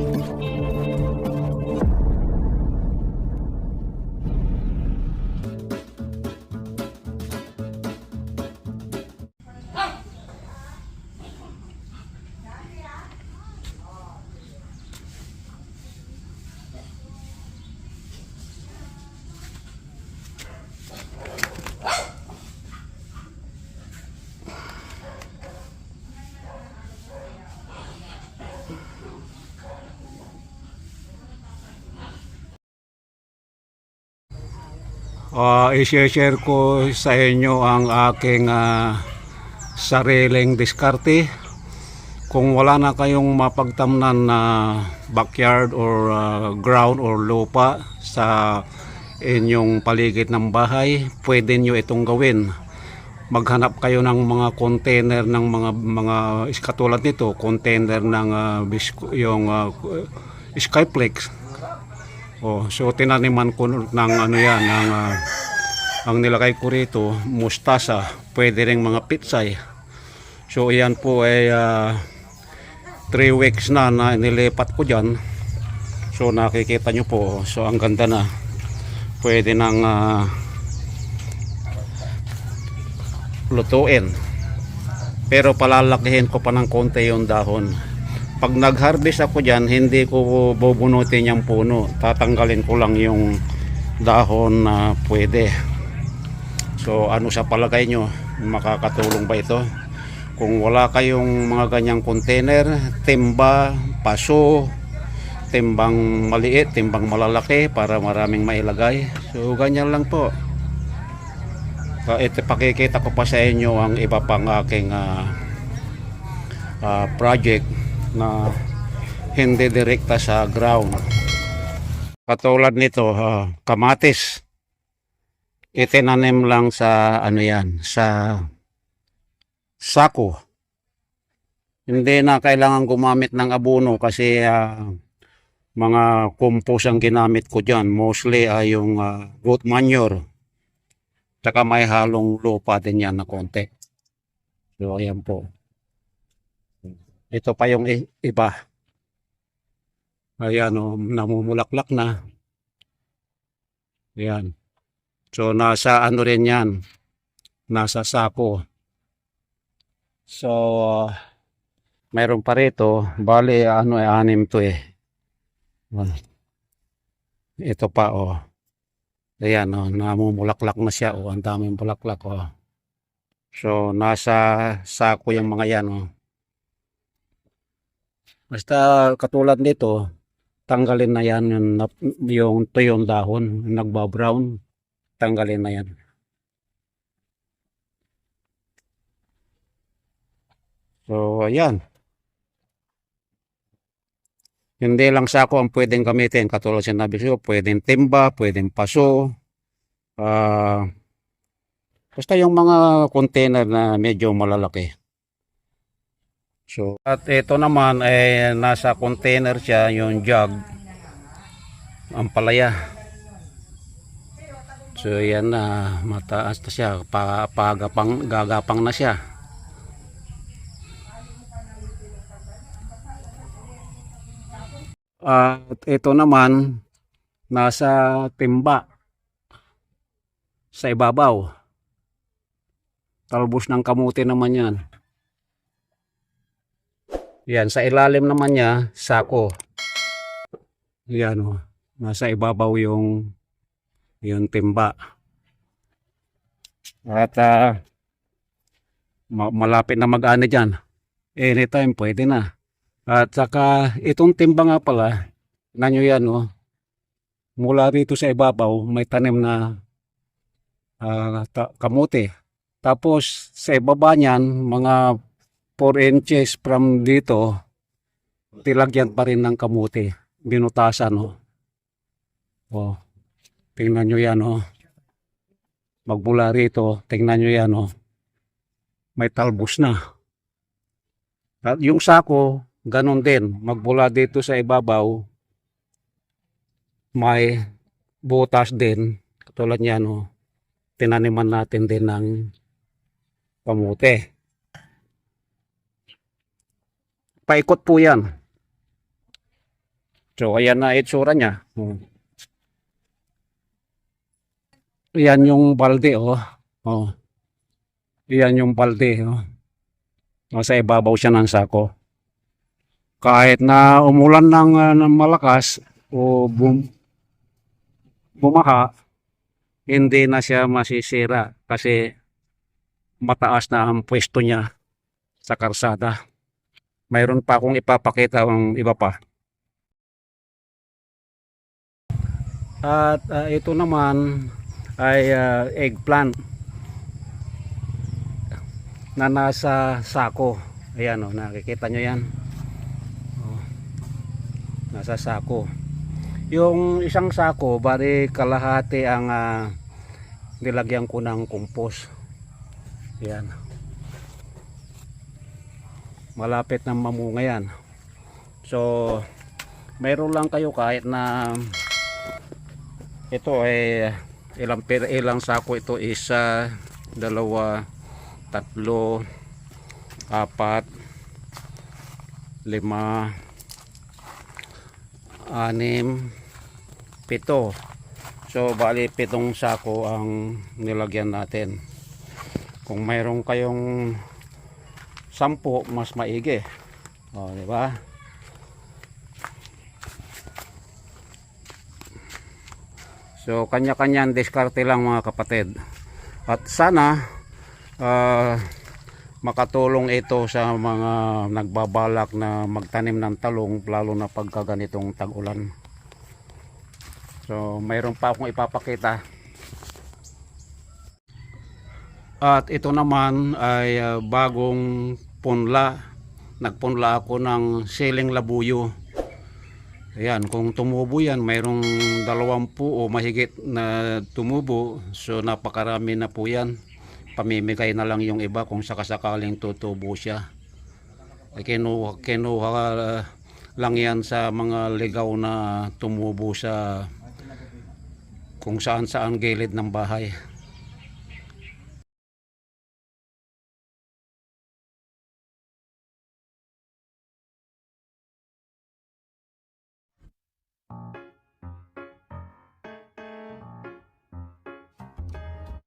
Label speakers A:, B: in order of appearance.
A: Thank you. Uh, i-share ko sa inyo ang aking ah, sariling diskarte. Kung wala na kayong mapagtamnan na backyard or ah, ground or lupa sa inyong paligid ng bahay, pwede nyo itong gawin. Maghanap kayo ng mga container ng mga mga katulad nito, container ng bisku- yung ah, Skyplex Oh, so tinaniman ko ng ano yan, ng ah, ang nilagay ko rito, mustasa, pwede ring mga pitsay. So yan po ay 3 weeks na na nilipat ko dyan. So nakikita nyo po, so ang ganda na. Pwede nang ah, lutuin. Pero palalakihin ko pa ng konti yung dahon pag nag-harvest ako dyan, hindi ko bubunutin yung puno. Tatanggalin ko lang yung dahon na pwede. So ano sa palagay nyo? Makakatulong ba ito? Kung wala kayong mga ganyang container, timba, paso, timbang maliit, timbang malalaki para maraming mailagay. So ganyan lang po. Ito, pakikita ko pa sa inyo ang iba pang aking ah, ah, project na hindi direkta sa ground. Katulad nito, ah, kamatis. Itinanim lang sa ano yan, sa sako. Hindi na kailangan gumamit ng abono kasi ah, mga compost ang ginamit ko dyan. Mostly ay yung ah, goat manure. Tsaka may halong lupa din yan na konti. So, ayan po. Ito pa yung iba. Ayan o, namumulaklak na. Ayan. So, nasa ano rin yan. Nasa sako. So, uh, mayroon pa rito. Bali, ano eh, anim to eh. Ito pa o. Ayan o, namumulaklak na siya o. Ang daming bulaklak o. So, nasa sako yung mga yan o. Basta katulad nito, tanggalin na yan yung, yung tuyong dahon, yung nagba-brown, tanggalin na yan. So, ayan. Hindi lang sako ang pwedeng gamitin. Katulad sinabi ko, pwedeng timba, pwedeng paso. ah basta yung mga container na medyo malalaki. So, at ito naman ay nasa container siya yung jug. Ang palaya. So, yan na mataas na siya. Pa, pagapang, gagapang na siya. At ito naman nasa timba sa ibabaw. Talbos ng kamuti naman yan. Yan, sa ilalim naman niya, sako. Yan o. Nasa ibabaw yung yung timba. At ma- malapit na mag-ani dyan. Anytime, pwede na. At saka, itong timba nga pala, na nyo yan o. Mula rito sa ibabaw, may tanim na ah, ta- kamuti. Tapos, sa ibaba niyan, mga 4 inches from dito, tilagyan pa rin ng kamuti. Binutasan, oh. Oh. Tingnan nyo yan, oh. Magmula rito, tingnan nyo yan, oh. May talbos na. At yung sako, ganun din. Magmula dito sa ibabaw, may butas din. Katulad yan, oh. Tinaniman natin din ng kamuti. Paikot po yan. So, ayan na itsura niya. Oh. Yan yung balde, oh. Oh. Yan yung balde, oh. Nasa ibabaw siya ng sako. Kahit na umulan ng, ah, ng malakas o bum, bumaha, hindi na siya masisira kasi mataas na ang pwesto niya sa karsada. Mayroon pa akong ipapakita ang iba pa. At ah, ito naman ay ah, eggplant na nasa sako. Ayan o, nakikita nyo yan. Oh, nasa sako. Yung isang sako, bari kalahati ang ah, nilagyan ko ng compost. Ayan. Malapit na mamunga yan. So, meron lang kayo kahit na ito ay ilang per ilang sako ito isa dalawa tatlo apat lima anim pito so bali pitong sako ang nilagyan natin kung mayroon kayong sampu mas maigi o di ba So kanya-kanyang diskarte lang mga kapatid. At sana ah, makatulong ito sa mga nagbabalak na magtanim ng talong lalo na pagka ganitong tag-ulan. So mayroon pa akong ipapakita. At ito naman ay ah, bagong punla. Nagpunla ako ng siling labuyo. Ayan, kung tumubo yan, mayroong dalawampu o mahigit na tumubo. So napakarami na po yan. Pamimigay na lang yung iba kung sakasakaling tutubo siya. Ay, kinuha, kinuha uh, lang yan sa mga ligaw na tumubo sa kung saan saan gilid ng bahay.